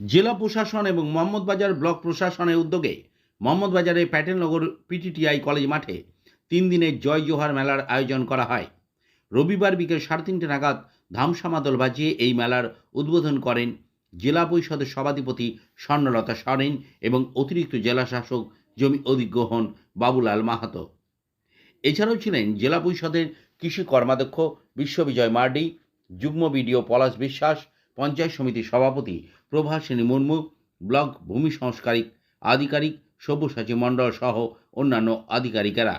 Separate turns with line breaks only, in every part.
জেলা প্রশাসন এবং মোহাম্মদবাজার ব্লক প্রশাসনের উদ্যোগে মোহাম্মদবাজারের প্যাটেলনগর পিটিটিআই কলেজ মাঠে তিন দিনের জয় জোহার মেলার আয়োজন করা হয়। রবিবার বিকেল সাড়ে তিনটে নাগাদ ধামসামাদল বাজিয়ে এই মেলার উদ্বোধন করেন জেলা পরিষদের সভাধিপতি স্বর্ণলতা সরেন এবং অতিরিক্ত জেলা শাসক জমি অধিগ্রহণ বাবুলাল মাহাতো। এছাড়াও ছিলেন জেলা পরিষদের কৃষি কর্মাধ্যক্ষ বিশ্ববিজয় মার্ডি, যুগ্ম বিডিও পলাশ বিশ্বাস পঞ্চায়েত সমিতির সভাপতি প্রভাসিনী মুর্মু, ব্লক ভূমি সংস্কারিক আধিকারিক সব্যসাচী মণ্ডল সহ অন্যান্য আধিকারিকেরা।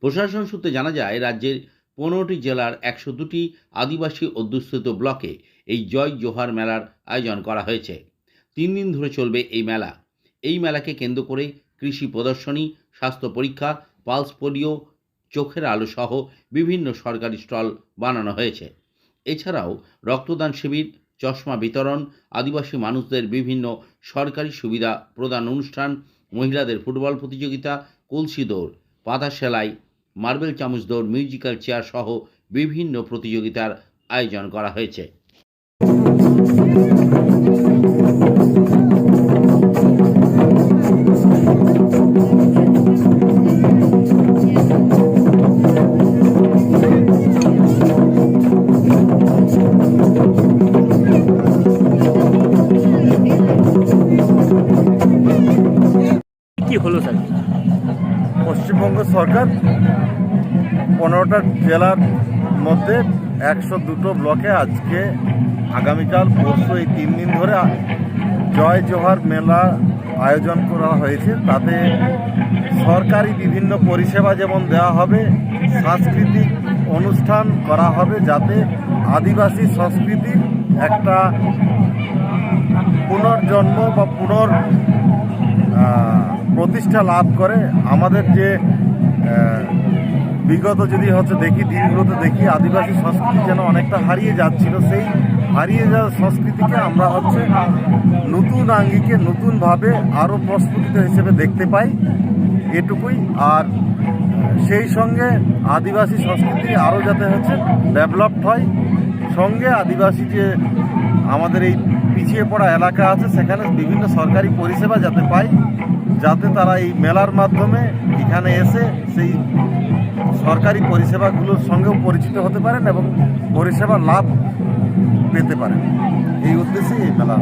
প্রশাসন সূত্রে জানা যায়, রাজ্যের পনেরোটি জেলার একশো দুটি আদিবাসী অধ্যুষিত ব্লকে এই জয় জোহার মেলার আয়োজন করা হয়েছে। তিন দিন ধরে চলবে এই মেলা। এই মেলাকে কেন্দ্র করে কৃষি প্রদর্শনী, স্বাস্থ্য পরীক্ষা, পালস পোলিও, চোখের আলো সহ বিভিন্ন সরকারি স্টল বানানো হয়েছে। এছাড়াও রক্তদান শিবির, চশমা বিতরণ, আদিবাসী মানুষদের বিভিন্ন সরকারি সুবিধা প্রদান অনুষ্ঠান, মহিলাদের ফুটবল প্রতিযোগিতা, কলসি দৌড়, পাতা সেলাই, মার্বেল চামচ দৌড়, মিউজিক্যাল চেয়ার সহ বিভিন্ন প্রতিযোগিতার আয়োজন করা হয়েছে।
হলো স্যার?
পশ্চিমবঙ্গ সরকার পনেরোটা জেলার মধ্যে একশো দুটো ব্লকে আজকে, আগামীকাল, পরশু এই তিন দিন ধরে জয় জোহার মেলা আয়োজন করা হয়েছে। তাতে সরকারি বিভিন্ন পরিষেবা যেমন দেওয়া হবে, সাংস্কৃতিক অনুষ্ঠান করা হবে যাতে আদিবাসী সংস্কৃতির একটা পুনর্জন্ম বা পুনর প্রতিষ্ঠা লাভ করে। আমাদের যে বিগত যদি হচ্ছে দেখি, দিনগুলোতে দেখি, আদিবাসী সংস্কৃতি যেন অনেকটা হারিয়ে যাচ্ছিল, সেই হারিয়ে যাওয়া সংস্কৃতিকে আমরা হচ্ছে নতুন আঙ্গিকে নতুনভাবে আরও প্রস্ফুটিত হিসেবে দেখতে পাই। এটুকুই। আর সেই সঙ্গে আদিবাসী সংস্কৃতি আরও যাতে হচ্ছে ডেভেলপড হয়, সঙ্গে আদিবাসী যে আমাদের এই পিছিয়ে পড়া এলাকা আছে, সেখানে বিভিন্ন সরকারি পরিষেবা যাতে পায়, যাতে তারা এই মেলার মাধ্যমে এখানে এসে সেই সরকারি পরিষেবাগুলোর সঙ্গেও পরিচিত হতে পারেন এবং পরিষেবা লাভ পেতে পারেন। এই উদ্দেশ্যেই এই মেলা।